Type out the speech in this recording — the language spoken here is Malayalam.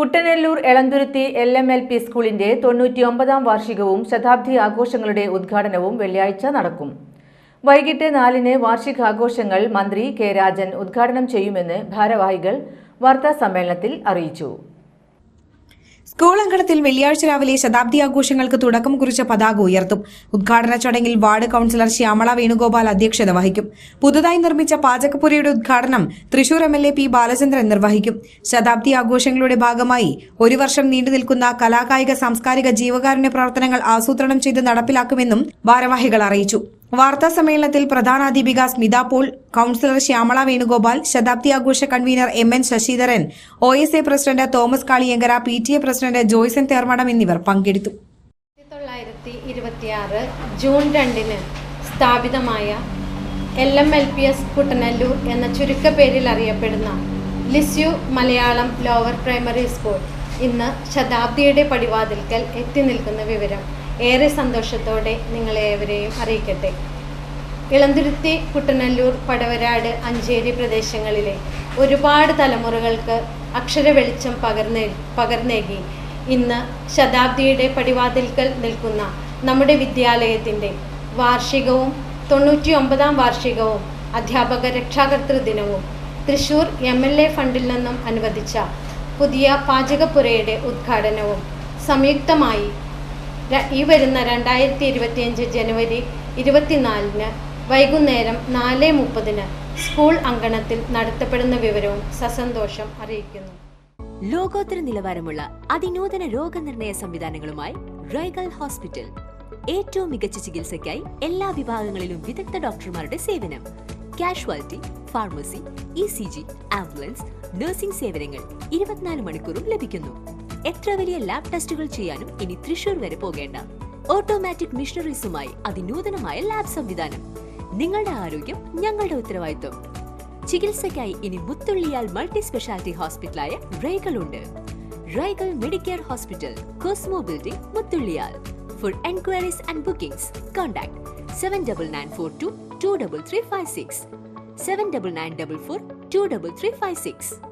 Kuttanellur Elanthuruthy L M L P സ്കൂളിന്റെ തൊണ്ണൂറ്റിയൊമ്പതാം വാർഷികവും ശതാബ്ദി ആഘോഷങ്ങളുടെ ഉദ്ഘാടനവും വെള്ളിയാഴ്ച നടക്കും. വൈകിട്ട് നാലിന് വാർഷികാഘോഷങ്ങൾ മന്ത്രി കെ രാജൻ ഉദ്ഘാടനം ചെയ്യുമെന്ന് ഭാരവാഹികൾ വാർത്താസമ്മേളനത്തിൽ അറിയിച്ചു. സ്കൂൾ അങ്കണത്തിൽ വെള്ളിയാഴ്ച രാവിലെ ശതാബ്ദി ആഘോഷങ്ങൾക്ക് തുടക്കം കുറിച്ച പതാക ഉയർത്തും. ഉദ്ഘാടന ചടങ്ങിൽ വാർഡ് കൌൺസിലർ ശ്യാമള വേണുഗോപാൽ അധ്യക്ഷത വഹിക്കും. പുതുതായി നിർമ്മിച്ച പാചകപ്പുരയുടെ ഉദ്ഘാടനം Thrissur M L A P Balachandran നിർവഹിക്കും. ശതാബ്ദി ആഘോഷങ്ങളുടെ ഭാഗമായി ഒരു വർഷം നീണ്ടു നിൽക്കുന്ന കലാകായിക സാംസ്കാരിക ജീവകാരുണ്യ പ്രവർത്തനങ്ങൾ ആസൂത്രണം ചെയ്ത് നടപ്പിലാക്കുമെന്നും ഭാരവാഹികൾ അറിയിച്ചു. വാർത്താ സമ്മേളനത്തിൽ പ്രധാനാധ്യാപിക സ്മിത പോൾ കൌൺസിലർ ശ്യാമള വേണുഗോപാൽ ശതാബ്ദി ആഘോഷ convener M N Sasidharan O S A president Thomas Kaliyankara P T A president Joyson Thermadam എന്നിവർ പങ്കെടുത്തു. ജൂൺ രണ്ടിന് സ്ഥാപിതമായ L M L P S Kuttanellur എന്ന ചുരുക്കപ്പേരിൽ അറിയപ്പെടുന്ന Lisieux Malayalam lower primary school. ഇന്ന് ശതാബ്ദിയുടെ പടിവാതിൽക്കൽ എത്തി നിൽക്കുന്ന വിവരം. ഏറെ സന്തോഷത്തോടെ നിങ്ങളെ ഏവരെയും അറിയിക്കട്ടെ. ഇളന്തുരുത്തി കുട്ടനല്ലൂർ പടവരാട് അഞ്ചേരി പ്രദേശങ്ങളിലെ ഒരുപാട് തലമുറകൾക്ക് അക്ഷര വെളിച്ചം പകർന്നേ പകർന്നേകി. ഇന്ന് ശതാബ്ദിയുടെ പടിവാതിൽക്കൽ നിൽക്കുന്ന നമ്മുടെ വിദ്യാലയത്തിന്റെ വാർഷികവും തൊണ്ണൂറ്റി ഒമ്പതാം വാർഷികവും അധ്യാപക രക്ഷാകർതൃ ദിനവും തൃശൂർ എം എൽ എ ഫണ്ടിൽ നിന്നും അനുവദിച്ച പുതിയ പാചകപ്പുരയുടെ ഉദ്ഘാടനവും സംയുക്തമായി ഈ വരുന്ന രണ്ടായിരത്തി ഇരുപത്തിയഞ്ച് ജനുവരി ഇരുപത്തിനാലിന് വൈകുന്നേരം നാല് മുപ്പതിന് സ്കൂൾ അങ്കണത്തിൽ നടത്തപ്പെടുന്ന വിവരവും സസന്തോഷം അറിയിക്കുന്നു. ലോകോത്തര നിലവാരമുള്ള അതിനൂതന രോഗനിർണയ സംവിധാനങ്ങളുമായി റൈഗൽ ഹോസ്പിറ്റൽ. ഏറ്റവും മികച്ച ചികിത്സയ്ക്കായി എല്ലാ വിഭാഗങ്ങളിലും വിദഗ്ധ ഡോക്ടർമാരുടെ സേവനം. Casualty pharmacy E C G ambulance nursing സേവനങ്ങൾ ഇരുപത്തിനാല് മണിക്കൂറും ലഭിക്കുന്നു. എത്ര വലിയ ലാബ് ടെസ്റ്റുകൾ ചെയ്യാനും ഇനി തൃശൂർ വരെ പോകേണ്ട. ഓട്ടോമാറ്റിക് മിഷണറീസുമായി അതിനൂതനമായ ലാബ് സംവിധാനം. നിങ്ങളുടെ ആരോഗ്യം ഞങ്ങളുടെ ഉത്തരവാദിത്വം. ചികിത്സയ്ക്കായി ഇനി മുത്തുള്ളിയാൽ മൾട്ടി സ്പെഷ്യാലിറ്റി ഹോസ്പിറ്റലായ റൈകൾ ഉണ്ട്. Raikal Medicare hospital Cosmo building മുത്തുള്ളിയാൽ. For enquiries and bookings contact seven double nine four two two double three five six 7994 23356.